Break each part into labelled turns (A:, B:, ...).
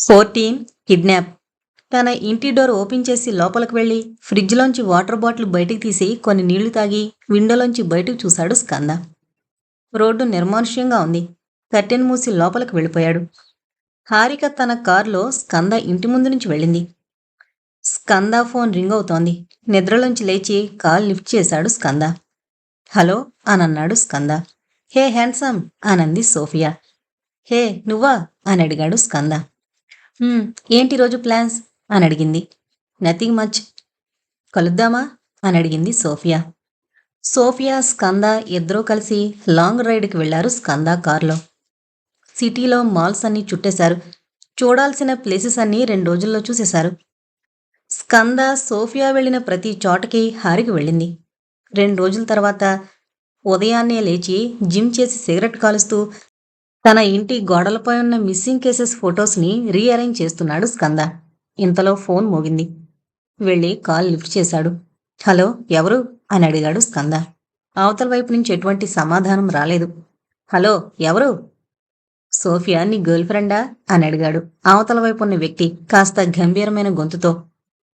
A: Fourteen kidnap. తన ఇంటి door open చేసి లోపలికి వెళ్ళి ఫ్రిడ్జ్లోంచి వాటర్ బాటిల్ బయటికి తీసి కొన్ని నీళ్ళు తాగి విండోలోంచి బయటకు చూశాడు స్కంద. రోడ్డు నిర్మానుష్యంగా ఉంది. కర్టెన్ మూసి లోపలికి వెళ్ళిపోయాడు. హారిక తన కారులో స్కంద ఇంటి ముందు నుంచి వెళ్ళింది. స్కంద ఫోన్ రింగ్ అవుతోంది. నిద్రలోంచి లేచి కాల్ లిఫ్ట్ చేశాడు స్కంద. హలో అని అన్నాడు స్కంద. హే హ్యాండ్సమ్ అనంది సోఫియా. హే నువ్వా? అని అడిగాడు స్కంద. "హ్మ్, ఏంటి రోజు ప్లాన్స్? అని అడిగింది. Nothing much. కలుద్దామా? అని అడిగింది సోఫియా. సోఫియా స్కంద ఇద్దరూ కలిసి లాంగ్ రైడ్కి వెళ్ళారు స్కంద కారులో. సిటీలో మాల్స్ అన్నీ చుట్టేశారు. చూడాల్సిన ప్లేసెస్ అన్నీ రెండు రోజుల్లో చూసేశారు. స్కంద సోఫియా వెళ్ళిన ప్రతి చోటకి హారికి వెళ్ళింది. రెండు రోజుల తర్వాత ఉదయాన్నే లేచి జిమ్ చేసి సిగరెట్ కాలుస్తూ తన ఇంటి గోడలపై ఉన్న మిస్సింగ్ కేసెస్ ఫొటోస్ని రీఅరేంజ్ చేస్తున్నాడు స్కంద. ఇంతలో ఫోన్ మోగింది. వెళ్ళి కాల్ లిఫ్ట్ చేశాడు. హలో ఎవరు? అని అడిగాడు స్కంద. అవతల వైపు నుంచి ఎటువంటి సమాధానం రాలేదు. హలో ఎవరు? సోఫియా నీ గర్ల్ ఫ్రెండా? అని అడిగాడు. అవతల వైపు ఉన్న వ్యక్తి కాస్త గంభీరమైన గొంతుతో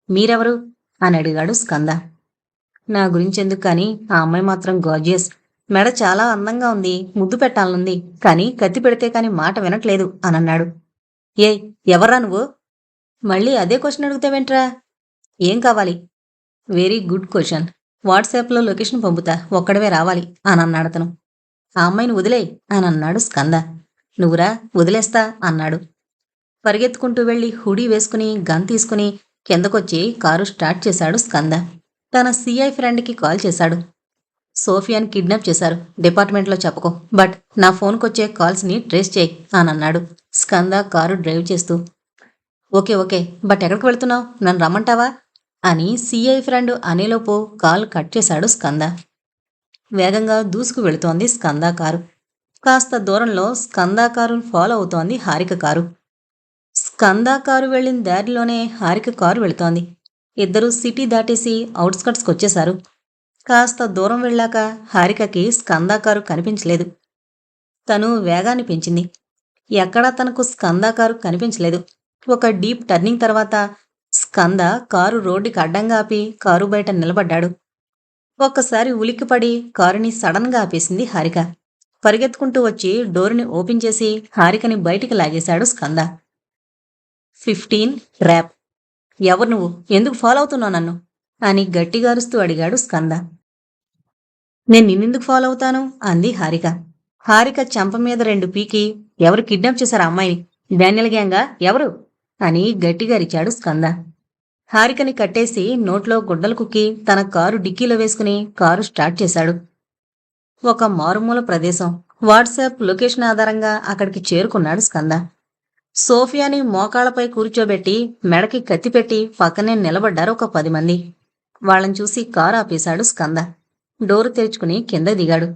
A: మీరెవరు? అని అడిగాడు స్కంద. నా గురించి ఎందుకు కానీ ఆ అమ్మాయి మాత్రం గార్జియస్ మెడ చాలా అందంగా ఉంది ముద్దు పెట్టాలనుంది కానీ కత్తి పెడితే కాని మాట వినట్లేదు అని అన్నాడు. ఏ ఎవర్రా నువ్వు? మళ్ళీ అదే క్వశ్చన్ అడుగుతావేంట్రా ఏం కావాలి? వెరీ గుడ్ క్వశ్చన్ వాట్సాప్లో లొకేషన్ పంపుతా ఒక్కడవే రావాలి అని అతను. ఆ అమ్మాయిని వదిలే అని అన్నాడు స్కంద. నువ్వురా వదిలేస్తా అన్నాడు. పరిగెత్తుకుంటూ వెళ్ళి హుడీ వేసుకుని గన్ తీసుకుని కిందకొచ్చి కారు స్టార్ట్ చేశాడు స్కంద. తన సిఐ ఫ్రెండ్కి కాల్ చేశాడు. సోఫియాని కిడ్నాప్ చేశారు. డిపార్ట్మెంట్లో చెప్పుకో. బట్ నా ఫోన్కొచ్చే కాల్స్ని ట్రేస్ చేయి అని అన్నాడు స్కంద కారు డ్రైవ్ చేస్తూ. ఓకే ఓకే బట్ ఎక్కడికి వెళ్తున్నావు? నన్ను రమ్మంటావా? అని సిఐ ఫ్రెండ్ అనేలోపు కాల్ కట్ చేశాడు స్కంద. వేగంగా దూసుకు వెళుతోంది స్కంద కారు. కాస్త దూరంలో స్కంద కారు ఫాలో అవుతోంది హారిక కారు. స్కంద కారు వెళ్ళిన దారిలోనే హారిక కారు వెళుతోంది. ఇద్దరూ సిటీ దాటేసి అవుట్స్కట్స్కి వచ్చేశారు. కాస్త దూరం వెళ్ళాక హారికకి స్కందాకారు కనిపించలేదు. తను వేగాన్ని పెంచింది. ఎక్కడా తనకు స్కందాకారు కనిపించలేదు. ఒక డీప్ టర్నింగ్ తర్వాత స్కంద కారు రోడ్డుకి అడ్డంగా ఆపి కారు బయట నిలబడ్డాడు. ఒక్కసారి ఉలిక్కిపడి కారుని సడన్గా ఆపేసింది హారిక. పరిగెత్తుకుంటూ వచ్చి డోరుని ఓపెన్ చేసి హారికని బయటికి లాగేశాడు స్కంద. Fifteen rap. ఎవరు నువ్వు? ఎందుకు ఫాలో అవుతున్నావు నన్ను? అని గట్టిగారుస్తూ అడిగాడు స్కంద. నేను నిన్నెందుకు ఫాలో అవుతాను? అంది హారిక. హారిక చెంప మీద రెండు పీకి ఎవరు కిడ్నాప్ చేశారు అమ్మాయిని? డానియల్ గ్యాంగా? ఎవరు? అని గట్టిగా అరిచాడు స్కంద. హారికని కట్టేసి నోట్లో గుడ్డలు కుక్కి తన కారు డిక్కీలో వేసుకుని కారు స్టార్ట్ చేశాడు. ఒక మారుమూల ప్రదేశం. వాట్సాప్ లొకేషన్ ఆధారంగా అక్కడికి చేరుకున్నాడు స్కంద. సోఫియాని మోకాళ్ళపై కూర్చోబెట్టి మెడకి కత్తిపెట్టి పక్కనే నిలబడ్డారు ఒక పది మంది. వాళ్ళని చూసి కారు ఆపేశాడు స్కంద. డోరు తెరుచుకుని కింద దిగాడు.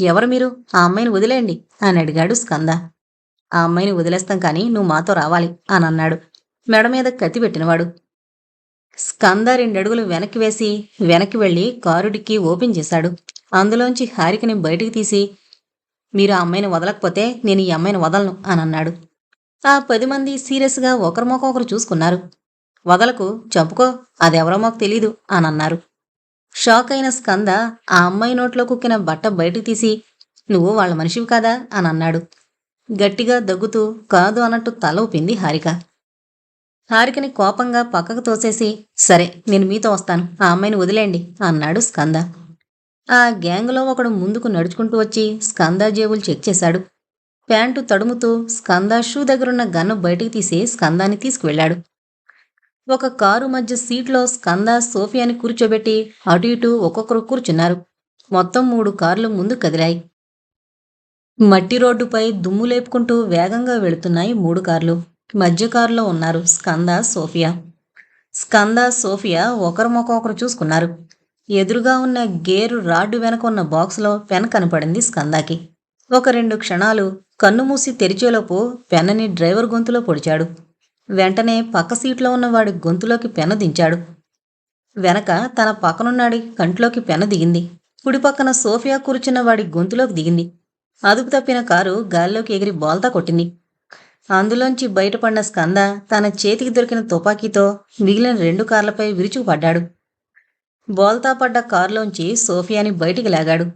A: ఎవరు మీరు? ఆ అమ్మాయిని వదిలేయండి అని అడిగాడు స్కంద. ఆ అమ్మాయిని వదిలేస్తాం కానీ నువ్వు మాతో రావాలి అని అన్నాడు. మెడ మీద కత్తి పెట్టినవాడు. స్కంద రెండడుగులు వెనక్కి వేసి వెనక్కి వెళ్ళి కారుడికి ఓపెన్ చేశాడు. అందులోంచి హారికని బయటికి తీసి మీరు ఆ అమ్మాయిని వదలకపోతే నేను ఈ అమ్మాయిని వదలను అని అన్నాడు. ఆ పది మంది సీరియస్గా ఒకరి ఒకరు చూసుకున్నారు. వదలకు చంపుకో అదెవరో మాకు తెలీదు అని అన్నారు షాక్ అయిన స్కంద ఆ అమ్మాయి నోట్లో కుక్కిన బట్ట బయటికి తీసి నువ్వు వాళ్ళ మనిషివి కాదా? అని అన్నాడు గట్టిగా దగ్గుతూ కాదు అన్నట్టు తల ఊపింది హారిక. హారికని కోపంగా పక్కకు తోసేసి సరే నేను మీతో వస్తాను ఆ అమ్మాయిని వదిలేండి అన్నాడు స్కంద. ఆ గ్యాంగ్లో ఒకడు ముందుకు నడుచుకుంటూ వచ్చి స్కంద జేబులు చెక్ చేశాడు. ప్యాంటు తడుముతూ స్కంద షూ దగ్గరున్న గన్ను బయటికి తీసి స్కందాన్ని తీసుకువెళ్ళాడు ఒక కారు మధ్య సీట్లో స్కంద సోఫియాని కూర్చోబెట్టి అటు ఇటు ఒక్కొక్కరు కూర్చున్నారు. మొత్తం మూడు కార్లు ముందు కదిలాయి. మట్టి రోడ్డుపై దుమ్ము లేపుకుంటూ వేగంగా వెళుతున్నాయి మూడు కార్లు. మధ్య కారులో ఉన్నారు స్కంద సోఫియా. స్కంద సోఫియా ఒకరు ఒకరు చూసుకున్నారు. ఎదురుగా ఉన్న గేరు రాడ్డు వెనక ఉన్న బాక్స్లో పెన్ కనపడింది స్కందాకి. ఒక రెండు క్షణాలు కన్ను మూసి తెరిచేలోపు పెన్నని డ్రైవర్ గొంతులో పొడిచాడు. వెంటనే పక్క సీట్లో ఉన్న వాడి గొంతులోకి పెన దించాడు. వెనక తన పక్కనున్నాడి కంట్లోకి పెన దిగింది. కుడి పక్కన సోఫియా కూర్చున్న వాడి గొంతులోకి దిగింది. అదుపు తప్పిన కారు గాల్లోకి ఎగిరి బోల్తా కొట్టింది. అందులోంచి బయటపడిన స్కంద తన చేతికి దొరికిన తుపాకీతో మిగిలిన రెండు కార్లపై విరుచుకుపడ్డాడు. బోల్తా పడ్డ కారులోంచి సోఫియాని బయటికి లాగాడు.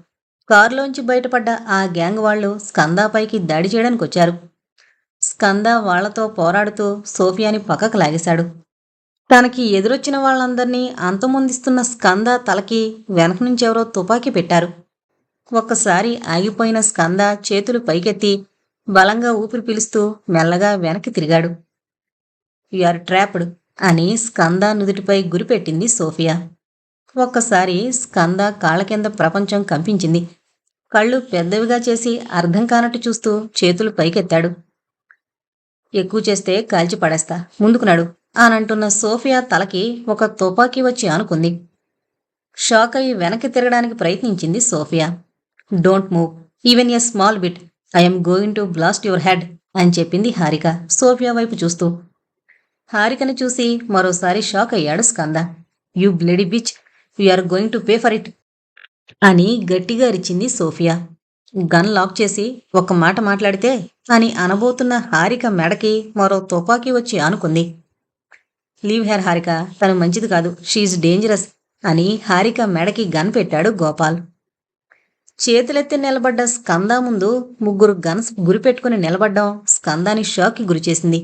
A: కారులోంచి బయటపడ్డ ఆ గ్యాంగ్ వాళ్ళు స్కందాపైకి దాడి చేయడానికి వచ్చారు స్కంద వాళ్ళతో పోరాడుతూ సోఫియాని పక్కకు లాగేశాడు. తనకి ఎదురొచ్చిన వాళ్ళందర్నీ అంతమొందిస్తున్న స్కంద తలకి వెనక నుంచి ఎవరో తుపాకీ పెట్టారు. ఒక్కసారి ఆగిపోయిన స్కంద చేతులు పైకెత్తి బలంగా ఊపిరి పీలుస్తూ మెల్లగా వెనక్కి తిరిగాడు. ఆర్ ట్రాప్డ్ అని స్కంద నుదుటిపై గురిపెట్టింది సోఫియా. ఒక్కసారి స్కంద కాళ్ళ కింద ప్రపంచం కంపించింది. కళ్ళు పెద్దవిగా చేసి అర్థం కానట్టు చూస్తూ చేతులు పైకెత్తాడు. ఎక్కువ చేస్తే కాల్చి పడేస్తా. ముందుకున్నాడు అనంటున్న సోఫియా తలకి ఒక తుపాకీ వచ్చి ఆనుకుంది. షాక్ అయి వెనక్కి తిరగడానికి ప్రయత్నించింది Sophia. Don't move. Even a small bit. I'm going to blast your head అని చెప్పింది హారిక సోఫియా వైపు చూస్తూ. హారికని చూసి మరోసారి షాక్ అయ్యాడు Skanda. You bloody bitch. Are going to pay for it అని గట్టిగా అరిచింది సోఫియా. గన్ లాక్ చేసి ఒక మాట మాట్లాడితే అని అనబోతున్న హారిక మెడకి మరో తుపాకీ వచ్చి ఆనుకుంది. లీవ్ హెర్ హారిక తను మంచిది కాదు షీఈ్ డేంజరస్ అని హారిక మెడకి గన్ పెట్టాడు గోపాల్. చేతులెత్తి నిలబడ్డ స్కంద ముందు ముగ్గురు గన్స్ గురిపెట్టుకుని నిలబడ్డం స్కందాని షాక్కి గురిచేసింది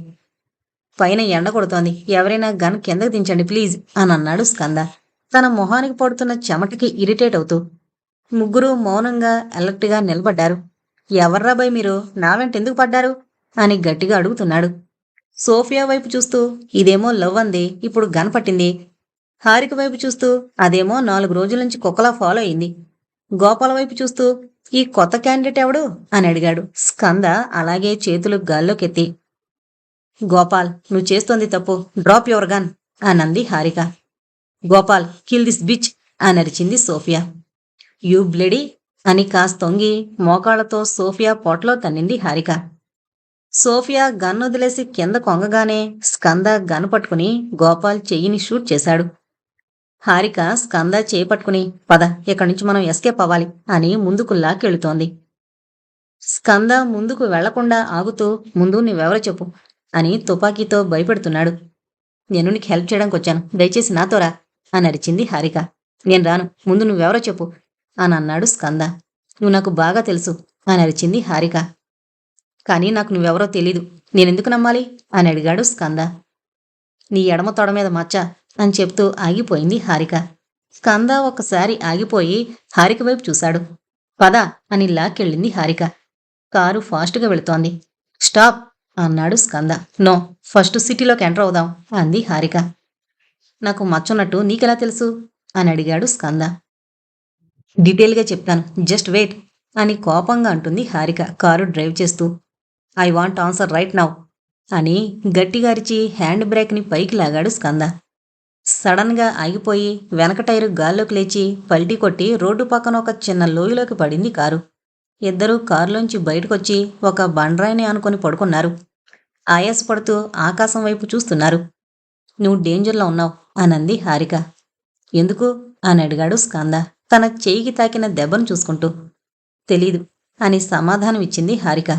A: పైన ఎండ కొడుతోంది ఎవరైనా గన్ కిందకు దించండి ప్లీజ్ అని అన్నాడు స్కంద. తన మొహానికి పడుతున్న చెమటకి ఇరిటేట్ అవుతూ ముగ్గురు మౌనంగా అలర్ట్గా నిలబడ్డారు. ఎవర్రా బై మీరు? నా వెంట ఎందుకు పడ్డారు? అని గట్టిగా అడుగుతున్నాడు. సోఫియా వైపు చూస్తూ ఇదేమో లవ్ అంది ఇప్పుడు గన్ పట్టింది. హారిక వైపు చూస్తూ అదేమో నాలుగు రోజుల నుంచి కుక్కలా ఫాలో అయింది. గోపాల వైపు చూస్తూ ఈ కొత్త క్యాండిడేట్ ఎవడు? అని అడిగాడు. స్కంద అలాగే చేతులు గాల్లోకెత్తి. గోపాల్ నువ్వు చేస్తోంది తప్పు. Drop your gun అనంది Harika. Gopal kill this bitch అని అరిచింది సోఫియా. యూ బ్లెడీ అని కాస్తొంగి మోకాళ్ళతో సోఫియా పొట్లో తన్నింది హారిక. సోఫియా గన్ వదిలేసి కింద కొంగగానే స్కంద గన్ పట్టుకుని గోపాల్ చెయ్యిని షూట్ చేశాడు. హారిక స్కంద చేపట్టుకుని పట్టుకుని పద ఇక్కడి నుంచి మనం ఎస్కేప్ అవ్వాలి అని ముందుకు లాక్కెళుతోంది స్కంద ముందుకు వెళ్ళకుండా ఆగుతూ ముందు నువ్వెవరో చెప్పు అని తుపాకీతో భయపెడుతున్నాడు. నేను నీకు హెల్ప్ చేయడానికి వచ్చాను దయచేసి నాతోరా అని అరిచింది హారిక. నేను రాను. ముందు నువ్వెవరో చెప్పు. అని అన్నాడు స్కంద. నువ్వు నాకు బాగా తెలుసు అని అరిచింది హారిక. కానీ నాకు నువ్వెవరో తెలీదు. నేనెందుకు నమ్మాలి? అని అడిగాడు స్కంద. నీ ఎడమ తొడ మీద మచ్చ అని చెప్తూ ఆగిపోయింది హారిక. స్కంద ఒకసారి ఆగిపోయి హారిక వైపు చూశాడు. పద అని లాక్కెళ్ళింది హారిక. కారు ఫాస్ట్గా వెళుతోంది. స్టాప్ అన్నాడు స్కంద. నో ఫస్ట్ సిటీలోకి ఎంటర్ అవుదాం అంది హారిక. నాకు మచ్చున్నట్టు నీకెలా తెలుసు? అని అడిగాడు స్కంద. డీటెయిల్గా చెప్తాను. జస్ట్ వెయిట్ అని కోపంగా అంటుంది హారిక. కారు డ్రైవ్ చేస్తూ I want answer right now అని గట్టిగారిచి హ్యాండ్ బ్రేక్ని పైకి లాగాడు స్కంద. సడన్గా ఆగిపోయి వెనక టైరు గాల్లోకి లేచి పల్టీ కొట్టి రోడ్డు పక్కన ఒక చిన్న లోయలోకి పడింది కారు. ఇద్దరూ కారులోంచి బయటకొచ్చి ఒక బండ్రాయిని అనుకొని పడుకున్నారు. ఆయాసపడుతూ ఆకాశం వైపు చూస్తున్నారు. నువ్వు డేంజర్లో ఉన్నావు అనంది హారిక. ఎందుకు? అని అడిగాడు స్కంద. తన చేయికి తాకిన దెబ్బను చూసుకుంటూ తెలీదు అని సమాధానం ఇచ్చింది హారిక.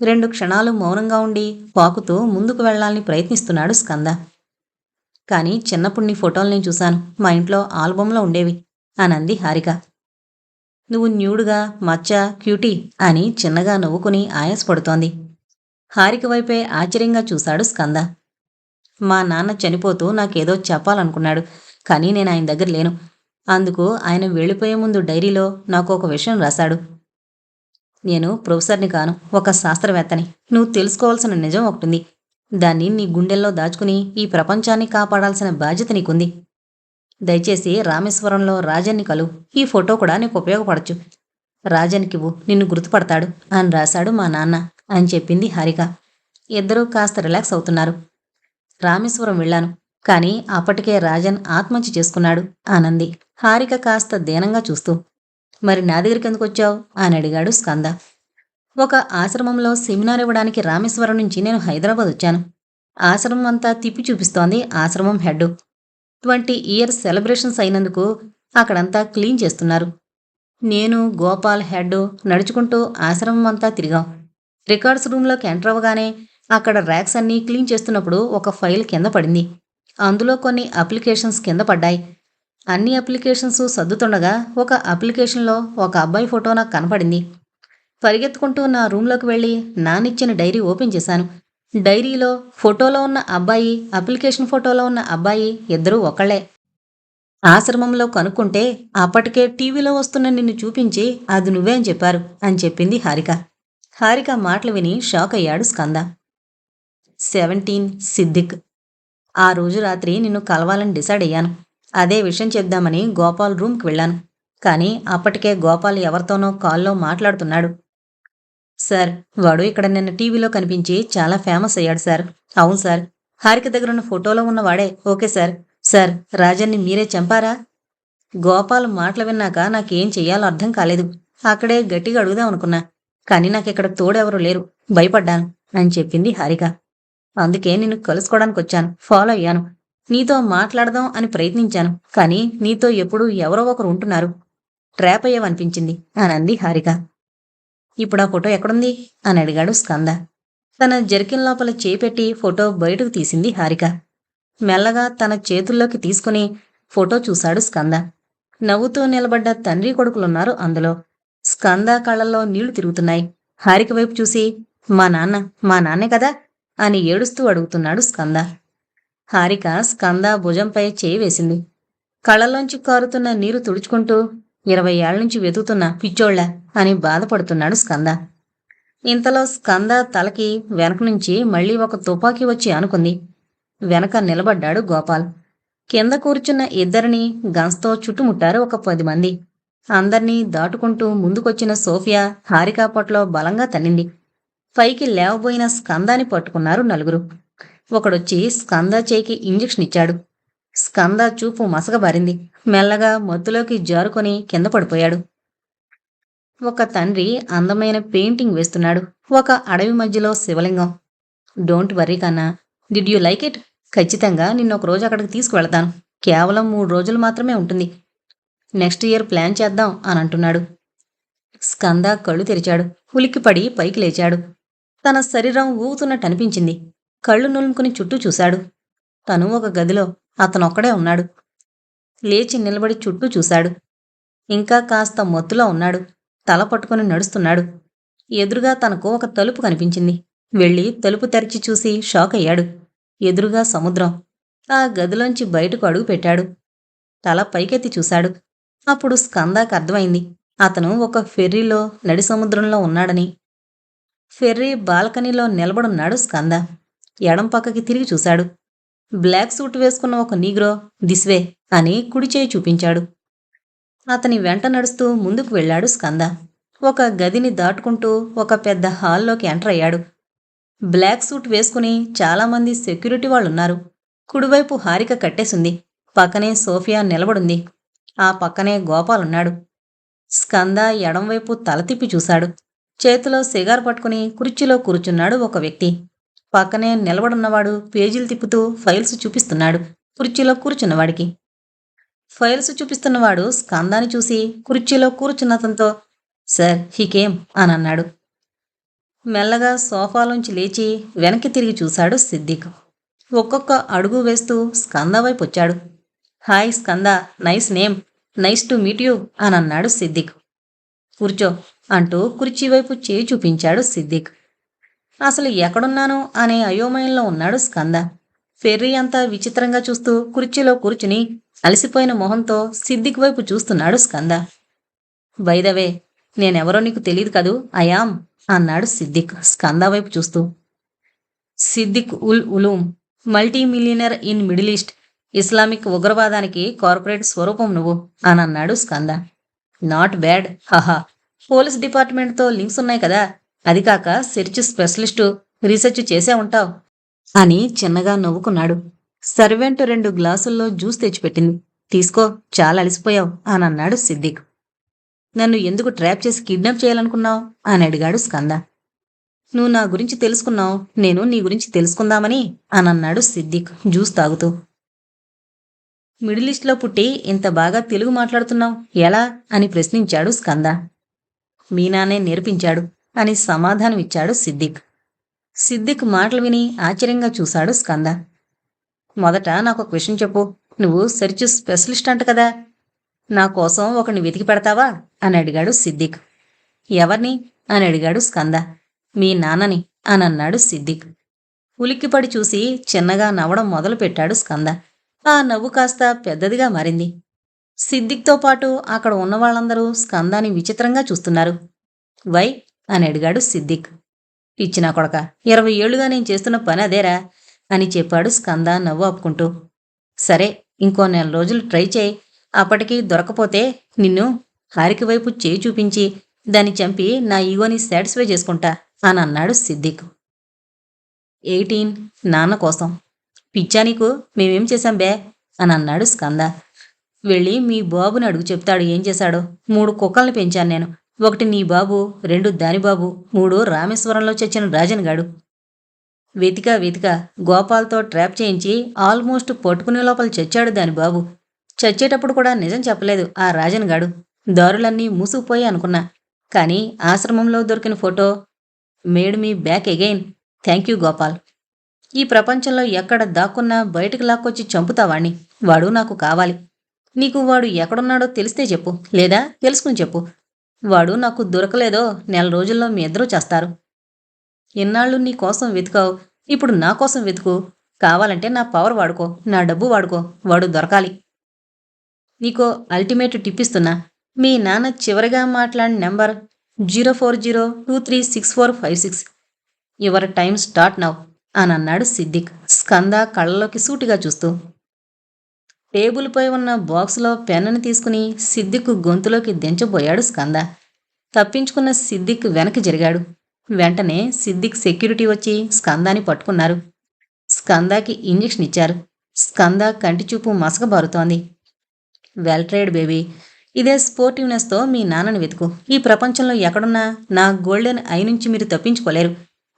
A: రెండు క్షణాలు మౌనంగా ఉండి పాకుతూ ముందుకు వెళ్ళాలని ప్రయత్నిస్తున్నాడు స్కంద. కానీ చిన్నప్పుడు నీ ఫోటోలు నేను చూశాను. మా ఇంట్లో ఆల్బంలో ఉండేవి అనంది హారిక. నువ్వు న్యూడుగా మచ్చ క్యూటీ అని చిన్నగా నవ్వుకుని ఆయాసపడుతోంది. హారిక వైపే ఆశ్చర్యంగా చూశాడు స్కంద. మా నాన్న చనిపోతూ నాకేదో చెప్పాలనుకున్నాడు. కానీ నేను ఆయన దగ్గర లేను. అందుకు ఆయన వెళ్ళిపోయే ముందు డైరీలో నాకు ఒక విషయం రాశాడు. నేను ప్రొఫెసర్ని కాను ఒక శాస్త్రవేత్తని. నువ్వు తెలుసుకోవాల్సిన నిజం ఒకటింది. దాన్ని నీ గుండెల్లో దాచుకుని ఈ ప్రపంచాన్ని కాపాడాల్సిన బాధ్యత నీకుంది. దయచేసి రామేశ్వరంలో రాజన్ని కలు. ఈ ఫోటో కూడా నీకు ఉపయోగపడచ్చు. రాజన్కివ్వు నిన్ను గుర్తుపడతాడు అని రాశాడు మా నాన్న అని చెప్పింది హారిక. ఇద్దరూ కాస్త రిలాక్స్ అవుతున్నారు. రామేశ్వరం వెళ్ళాను కానీ అప్పటికే రాజన్ ఆత్మహత్య చేసుకున్నాడు ఆనంది. హారిక కాస్త దీనంగా చూస్తూ మరి నా దగ్గరికి ఎందుకు వచ్చావు? అని అడిగాడు స్కంద. ఒక ఆశ్రమంలో సెమినార్ ఇవ్వడానికి రామేశ్వరం నుంచి నేను హైదరాబాద్ వచ్చాను. ఆశ్రమం అంతా తిప్పి చూపిస్తోంది ఆశ్రమం హెడ్ ట్వంటీ ఇయర్స్ సెలబ్రేషన్స్ అయినందుకు అక్కడంతా క్లీన్ చేస్తున్నారు. నేను గోపాల్ హెడ్ నడుచుకుంటూ ఆశ్రమం అంతా తిరిగాం. రికార్డ్స్ రూమ్లోకి ఎంటర్ అవ్వగానే అక్కడ ర్యాక్స్ అన్నీ క్లీన్ చేస్తున్నప్పుడు ఒక ఫైల్ కింద పడింది. అందులో కొన్ని అప్లికేషన్స్ కింద పడ్డాయి. అన్ని అప్లికేషన్స్ సర్దుతుండగా ఒక అప్లికేషన్లో ఒక అబ్బాయి ఫోటో నాకు కనపడింది. పరిగెత్తుకుంటూ నా రూమ్లోకి వెళ్ళి నానిచ్చిన డైరీ ఓపెన్ చేశాను. డైరీలో ఫోటోలో ఉన్న అబ్బాయి అప్లికేషన్ ఫోటోలో ఉన్న అబ్బాయి ఇద్దరూ ఒకళ్ళే. ఆశ్రమంలో కనుక్కుంటే అప్పటికే టీవీలో వస్తున్న నిన్ను చూపించి అది నువ్వే అని చెప్పారు అని చెప్పింది హారిక. హారిక మాటలు విని షాక్ అయ్యాడు స్కంద. సెవెంటీన్ సిద్దిక్. ఆ రోజు రాత్రి నిన్ను కలవాలని డిసైడ్ అయ్యాను. అదే విషయం చెప్దామని గోపాల్ రూమ్కి వెళ్ళాను. కానీ అప్పటికే గోపాల్ ఎవరితోనో కాల్లో మాట్లాడుతున్నాడు. సార్ వాడు ఇక్కడ నిన్న టీవీలో కనిపించి చాలా ఫేమస్ అయ్యాడు సార్. అవును సార్. హారిక దగ్గర ఉన్న ఫోటోలో ఉన్న వాడే. Okay sir. సార్ రాజన్ని మీరే చంపారా? గోపాల్ మాటలు విన్నాక నాకేం చెయ్యాలో అర్థం కాలేదు. అక్కడే గట్టిగా అడుగుదాం అనుకున్నా. కానీ నాకు ఇక్కడ తోడెవరు లేరు. భయపడ్డాను అని చెప్పింది హారిక. అందుకే నిన్ను కలుసుకోవడానికి వచ్చాను ఫాలో అయ్యాను. నీతో మాట్లాడదాం అని ప్రయత్నించాను. కానీ నీతో ఎప్పుడూ ఎవరో ఒకరు ఉంటున్నారు. ట్రాప్ అయ్యావనిపించింది అనంది హారిక. ఇప్పుడు ఆ ఫోటో ఎక్కడుంది? అని అడిగాడు స్కంద. తన జర్కిన్ లోపల చేపెట్టి ఫోటో బయటకు తీసింది హారిక. మెల్లగా తన చేతుల్లోకి తీసుకుని ఫోటో చూశాడు స్కంద. నవ్వుతూ నిలబడ్డ తండ్రి కొడుకులున్నారు అందులో. స్కంద కళ్ళల్లో నీళ్ళు తిరుగుతున్నాయి. హారిక వైపు చూసి మా నాన్న మా నాన్నే కదా? అని ఏడుస్తూ అడుగుతున్నాడు స్కంద. హారిక స్కంద భుజంపై చేయి వేసింది. కళ్ళలోంచి కారుతున్న నీరు తుడుచుకుంటూ ఇరవై ఏళ్ళ నుంచి వెతుకుతున్న పిచ్చోళ్ళ అని బాధపడుతున్నాడు స్కంద. ఇంతలో స్కంద తలకి వెనక నుంచి మళ్ళీ ఒక తుపాకీ వచ్చి ఆనుకుంది. వెనక నిలబడ్డాడు గోపాల్. కింద కూర్చున్న ఇద్దరిని గన్స్తో చుట్టుముట్టారు ఒక పది మంది. అందర్నీ దాటుకుంటూ ముందుకొచ్చిన సోఫియా హారికా పొట్లో బలంగా తన్నింది. పైకి లేవబోయిన స్కందాన్ని పట్టుకున్నారు నలుగురు. ఒకడొచ్చి స్కంద చేయికి ఇంజెక్షన్ ఇచ్చాడు. స్కంద చూపు మసకబారింది. మెల్లగా మత్తులోకి జారుకొని కింద పడిపోయాడు. ఒక తండ్రి అందమైన పెయింటింగ్ వేస్తున్నాడు. ఒక అడవి మధ్యలో శివలింగం. డోంట్ వర్రీ కన్నా డిడ్ యూ లైక్ ఇట్? ఖచ్చితంగా నిన్న ఒక రోజు అక్కడికి తీసుకువెళతాను. కేవలం మూడు రోజులు మాత్రమే ఉంటుంది. నెక్స్ట్ ఇయర్ ప్లాన్ చేద్దాం అని అంటున్నాడు. స్కంద కళ్ళు తెరిచాడు. ఉలిక్కిపడి పైకి లేచాడు. తన శరీరం ఊగుతున్నట్టు అనిపించింది. కళ్ళు నులుముకుని చుట్టూ చూశాడు. తను ఒక గదిలో అతనొక్కడే ఉన్నాడు. లేచి నిలబడి చుట్టూ చూశాడు. ఇంకా కాస్త మత్తులో ఉన్నాడు. తల పట్టుకుని నడుస్తున్నాడు. ఎదురుగా తనకు ఒక తలుపు కనిపించింది. వెళ్ళి తలుపు తెరిచి చూసి షాక్ అయ్యాడు. ఎదురుగా సముద్రం. ఆ గదిలోంచి బయటకు అడుగు పెట్టాడు. తల పైకెత్తి చూశాడు. అప్పుడు స్కందాకు అర్థమైంది. అతను ఒక ఫెర్రీలో నడి సముద్రంలో ఉన్నాడని. ఫెర్రీ బాల్కనీలో నిలబడున్నాడు స్కంద. ఎడం పక్కకి తిరిగి చూశాడు. బ్లాక్ సూట్ వేసుకున్న ఒక నీగ్రో దిస్వే అని కుడిచేయి చూపించాడు. అతని వెంట నడుస్తూ ముందుకు వెళ్ళాడు స్కంద. ఒక గదిని దాటుకుంటూ ఒక పెద్ద హాల్లోకి ఎంటర్ అయ్యాడు. బ్లాక్ సూట్ వేసుకుని చాలామంది సెక్యూరిటీ వాళ్ళున్నారు. కుడివైపు హారిక కట్టేసింది. పక్కనే సోఫియా నిలబడుంది. ఆ పక్కనే గోపాలున్నాడు స్కంద ఎడంవైపు తల తిప్పి చూశాడు. చేతిలో సిగార్ పట్టుకుని కుర్చీలో కూర్చున్నాడు ఒక వ్యక్తి. పక్కనే నిలబడున్నవాడు పేజీలు తిప్పుతూ ఫైల్స్ చూపిస్తున్నాడు. కుర్చీలో కూర్చున్నవాడికి ఫైల్స్ చూపిస్తున్నవాడు స్కందాన్ని చూసి కుర్చీలో కూర్చున్నతంతో సార్ హీకేం అని అన్నాడు. మెల్లగా సోఫాలోంచి లేచి వెనక్కి తిరిగి చూశాడు సిద్దిక్. ఒక్కొక్క అడుగు వేస్తూ స్కంద వైపు వచ్చాడు hi Skanda nice name nice to meet you అని అన్నాడు సిద్దిక్. కూర్చో అంటూ కుర్చీ వైపు చేయి చూపించాడు సిద్దిక్. అసలు ఎక్కడున్నాను అనే అయోమయంలో ఉన్నాడు స్కంద. ఫెర్రీ అంతా విచిత్రంగా చూస్తూ కుర్చీలో కూర్చుని అలసిపోయిన మొహంతో సిద్దిక్ వైపు చూస్తున్నాడు స్కంద. బైదవే నేనెవరో నీకు తెలియదు కదూ? అయాం అన్నాడు సిద్దిక్ స్కంద వైపు చూస్తూ. Siddiq ul Uloom multi millionaire in Middle East Islamic ఉగ్రవాదానికి corporate స్వరూపం నువ్వు అని అన్నాడు స్కంద. నాట్ బ్యాడ్ హహా. పోలీస్ డిపార్ట్మెంట్తో లింక్స్ ఉన్నాయి కదా అది కాక సెర్చ్ స్పెషలిస్టు రీసెర్చ్ చేసే ఉంటావు. అని చిన్నగా నవ్వుకున్నాడు. సర్వెంట్ రెండు గ్లాసుల్లో జ్యూస్ తెచ్చిపెట్టింది. తీసుకో చాలా అలసిపోయావు అని అన్నాడు సిద్దిక్. నన్ను ఎందుకు ట్రాప్ చేసి కిడ్నాప్ చేయాలనుకున్నావు? అని అడిగాడు స్కంద. నువ్వు నా గురించి తెలుసుకున్నావు. నేను నీ గురించి తెలుసుకుందామని అని అన్నాడు సిద్దిక్ జ్యూస్ తాగుతూ. మిడిల్ ఈస్ట్లో పుట్టి ఇంత బాగా తెలుగు మాట్లాడుతున్నావు? ఎలా? అని ప్రశ్నించాడు స్కంద. మీనానే నేర్పించాడు. అని సమాధానం ఇచ్చాడు సిద్దిక్. సిద్దిక్ మాటలు విని ఆశ్చర్యంగా చూశాడు స్కంద. మొదట నాకు ఒక విషయం చెప్పు. నువ్వు సెర్చ్ స్పెషలిస్ట్ అంట కదా. నా కోసం ఒకని వెతికి పెడతావా? అని అడిగాడు సిద్దిక్. ఎవరిని? అని అడిగాడు స్కంద. మీ నాన్నని అని అన్నాడు సిద్దిక్. ఉలిక్కిపడి చూసి చిన్నగా నవ్వడం మొదలుపెట్టాడు స్కంద. ఆ నవ్వు కాస్త పెద్దదిగా మారింది. సిద్దిక్తో పాటు అక్కడ ఉన్న వాళ్ళందరూ స్కందాని విచిత్రంగా చూస్తున్నారు. వై? అని అడిగాడు సిద్దిక్. ఇచ్చినా కొడక ఇరవై ఏళ్ళుగా నేను చేస్తున్న పని అదేరా అని చెప్పాడు స్కంద నవ్వు ఆపుకుంటూ. సరే ఇంకో నెల రోజులు ట్రై చేయి. అప్పటికి దొరకపోతే నిన్ను హారిక వైపు చేయి చూపించి దాన్ని చంపి నా ఈగోని సాటిస్ఫై చేసుకుంటా అని అన్నాడు సిద్దిక్. ఎయిటీన్ నాన్న కోసం. పిచ్చా నీకు మేమేం చేశాం బే అని అన్నాడు స్కంద. వెళ్ళి మీ బాబుని అడుగు చెప్తాడు ఏం చేశాడో. మూడు కుక్కల్ని పెంచాను నేను. ఒకటి నీ బాబు రెండు దాని బాబు మూడు రామేశ్వరంలో చచ్చిన రాజన్ గాడు. వెతిక వెతిక గోపాల్తో ట్రాప్ చేయించి ఆల్మోస్ట్ పట్టుకునే లోపల చచ్చాడు దాని బాబు. చచ్చేటప్పుడు కూడా నిజం చెప్పలేదు ఆ రాజన్ గాడు. దారులన్నీ మూసుకుపోయి అనుకున్నా. కానీ ఆశ్రమంలో దొరికిన photo made me back again. Thank you Gopal. ఈ ప్రపంచంలో ఎక్కడ దాక్కున్నా బయటకు లాక్కొచ్చి చంపుతావాణ్ణి వాడు నాకు కావాలి. నీకు వాడు ఎక్కడున్నాడో తెలిస్తే చెప్పు లేదా తెలుసుకుని చెప్పు. వాడు నాకు దొరకలేదో నెల రోజుల్లో మీ ఇద్దరూ చేస్తారు. ఎన్నాళ్ళు నీ కోసం వెతుకావు ఇప్పుడు నా కోసం వెతుకు. కావాలంటే నా పవర్ వాడుకో నా డబ్బు వాడుకో వాడు దొరకాలి. నీకో అల్టిమేట్ టిప్ ఇస్తున్నా. మీ నాన్న చివరిగా మాట్లాడిన number zero four zero two three six four five six. Your time start now అని అన్నాడు సిద్దిక్ స్కంద కళ్ళలోకి సూటిగా చూస్తూ. టేబుల్పై ఉన్న బాక్స్లో పెన్నుని తీసుకుని సిద్దిక్ గొంతులోకి దించబోయాడు స్కంద. తప్పించుకున్న సిద్దిక్ వెనక్కి జరిగాడు. వెంటనే సిద్దిక్ సెక్యూరిటీ వచ్చి స్కందాని పట్టుకున్నారు. స్కందాకి ఇంజెక్షన్ ఇచ్చారు. స్కంద కంటి చూపు మసకబారుతోంది వెల్ ట్రేడ్ బేబీ ఇదే స్పోర్టివ్నెస్తో మీ నాన్నని వెతుకు. ఈ ప్రపంచంలో ఎక్కడున్నా నా గోల్డెన్ ఐ నుంచి మీరు తప్పించుకోలేరు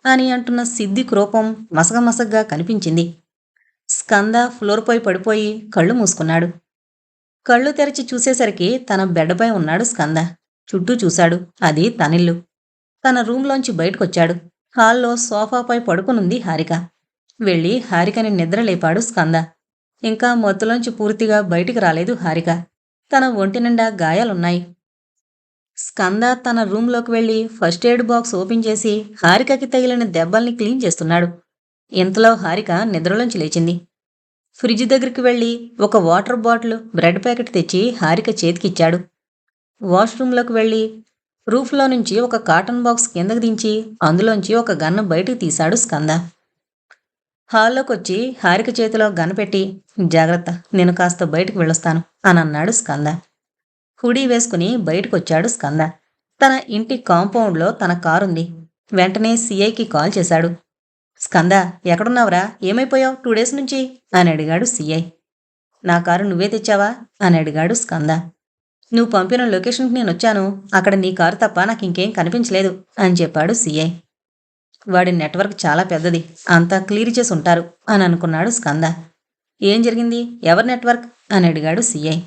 A: అని అంటున్న సిద్దిక్ రూపం మసగమసగ్గా కనిపించింది. స్కంద ఫ్లోర్పై పడిపోయి కళ్ళు మూసుకున్నాడు. కళ్ళు తెరిచి చూసేసరికి తన బెడ్పై ఉన్నాడు స్కంద. చుట్టూ చూశాడు. అది తనిల్లు. తన రూంలోంచి బయటకొచ్చాడు. హాల్లో సోఫాపై పడుకునుంది హారిక. వెళ్ళి హారికని నిద్రలేపాడు స్కంద. ఇంకా మత్తులోంచి పూర్తిగా బయటికి రాలేదు హారిక. తన ఒంటి నిండా గాయాలున్నాయి. స్కంద తన రూంలోకి వెళ్ళి ఫస్ట్ ఎయిడ్ బాక్స్ ఓపెన్ చేసి హారికకి తగిలిన దెబ్బల్ని క్లీన్ చేస్తున్నాడు. ఇంతలో హారిక నిద్రలోంచి లేచింది. ఫ్రిడ్జ్ దగ్గరికి వెళ్ళి ఒక వాటర్ బాటిల్ బ్రెడ్ ప్యాకెట్ తెచ్చి హారిక చేతికిచ్చాడు. వాష్రూమ్లోకి వెళ్ళి రూఫ్లో నుంచి ఒక కాటన్ బాక్స్ కిందకు దించి అందులోంచి ఒక గన్ను బయటకు తీశాడు స్కంద. హాల్లోకి వచ్చి హారిక చేతిలో గన్ పెట్టి జాగ్రత్త నేను కాస్త బయటకు వెళ్ళొస్తాను అని అన్నాడు స్కంద. హుడీ వేసుకుని బయటకొచ్చాడు స్కంద. తన ఇంటి కాంపౌండ్లో తన కారుంది. వెంటనే సీఐకి కాల్ చేశాడు. స్కంద ఎక్కడున్నావురా? ఏమైపోయావు? టూ డేస్ నుంచి? అని అడిగాడు సీఐ నా కారు నువ్వే తెచ్చావా? అని అడిగాడు స్కంద. నువ్వు పంపిన లొకేషన్కి నేను వచ్చాను. అక్కడ నీ కారు తప్ప నాకు ఇంకేం కనిపించలేదు అని చెప్పాడు సీఐ వాడి నెట్వర్క్ చాలా పెద్దది. అంతా క్లియర్ చేసి ఉంటారు అని అనుకున్నాడు స్కంద. ఏం జరిగింది? ఎవరి నెట్వర్క్? అని అడిగాడు సీఐ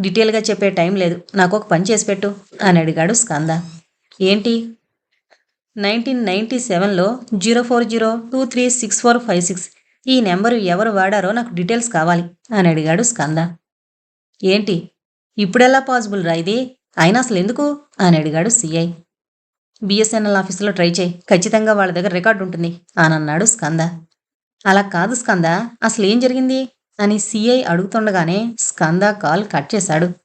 A: డీటెయిల్గా చెప్పే టైం లేదు. నాకు ఒక పని చేసి పెట్టు అని అడిగాడు స్కంద. ఏంటి? నైన్టీన్ నైన్టీ సెవెన్లో zero four zero two three six four five six. ఈ నెంబరు ఎవరు వాడారో నాకు డీటెయిల్స్ కావాలి అని అడిగాడు స్కంద. ఏంటి? ఇప్పుడెలా పాసిబుల్ రా ఇది? అయినా అసలు ఎందుకు? అని అడిగాడు సిఐ. బిఎస్ఎన్ఎల్ ఆఫీసులో ట్రై చేయి. ఖచ్చితంగా వాళ్ళ దగ్గర రికార్డు ఉంటుంది అని అన్నాడు స్కంద. అలా కాదు స్కంద. అసలు ఏం జరిగింది? అని సిఐ అడుగుతుండగానే స్కంద కాల్ కట్ చేశాడు.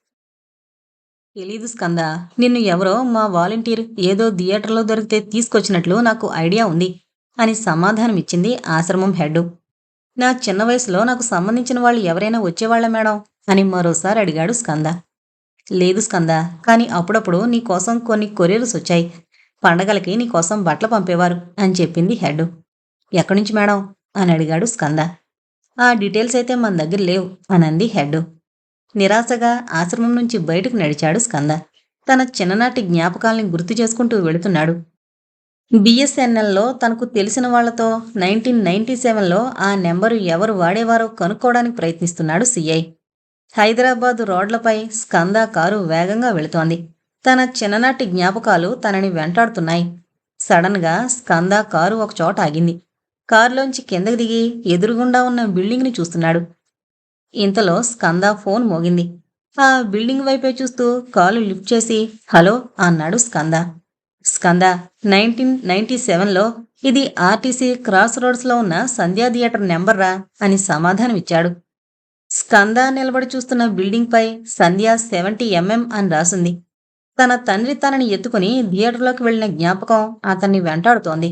A: తెలీదు స్కంద. నిన్ను ఎవరో మా వాలంటీర్ ఏదో థియేటర్లో దొరికితే తీసుకొచ్చినట్లు నాకు ఐడియా ఉంది అని సమాధానం ఇచ్చింది ఆశ్రమం హెడ్ నా చిన్న వయసులో నాకు సంబంధించిన వాళ్ళు ఎవరైనా వచ్చేవాళ్ళ మేడం అని మరోసారి అడిగాడు స్కంద. లేదు స్కంద కానీ అప్పుడప్పుడు నీ కోసం కొన్ని కొరియర్స్ వచ్చాయి. పండగలకి నీకోసం బట్టలు పంపేవారు అని చెప్పింది హెడ్ ఎక్కడి నుంచి మేడం? అని అడిగాడు స్కంద. ఆ డీటెయిల్స్ అయితే మన దగ్గర లేవు అనంది హెడ్ నిరాశగా ఆశ్రమం నుంచి బయటకు నడిచాడు స్కంద. తన చిన్ననాటి జ్ఞాపకాల్ని గుర్తు చేసుకుంటూ వెళుతున్నాడు. బిఎస్ఎన్ఎల్లో తనకు తెలిసిన వాళ్ళతో నైన్టీన్ నైన్టీ సెవెన్లో ఆ నెంబరు ఎవరు వాడేవారో కనుక్కోవడానికి ప్రయత్నిస్తున్నాడు సిఐ. హైదరాబాదు రోడ్లపై స్కంద కారు వేగంగా వెళుతోంది. తన చిన్ననాటి జ్ఞాపకాలు తనని వెంటాడుతున్నాయి. సడన్గా స్కంద కారు ఒక చోట ఆగింది. కారులోంచి కిందకి దిగి ఎదురుగుండా ఉన్న బిల్డింగ్ని చూస్తున్నాడు. ఇంతలో స్కంద ఫోన్ మోగింది. ఆ బిల్డింగ్ వైపే చూస్తూ కాలు లిఫ్ట్ చేసి హలో అన్నాడు స్కంద. స్కంద నైన్టీన్ నైన్టీ సెవెన్లో ఇది ఆర్టీసీ క్రాస్ రోడ్స్లో ఉన్న సంధ్యా థియేటర్ నెంబర్ రా అని సమాధానం ఇచ్చాడు స్కంద నిలబడి చూస్తున్న బిల్డింగ్పై సంధ్య సెవెంటీ ఎంఎం అని రాసింది. తన తండ్రి తనని ఎత్తుకుని థియేటర్లోకి వెళ్ళిన జ్ఞాపకం అతన్ని వెంటాడుతోంది.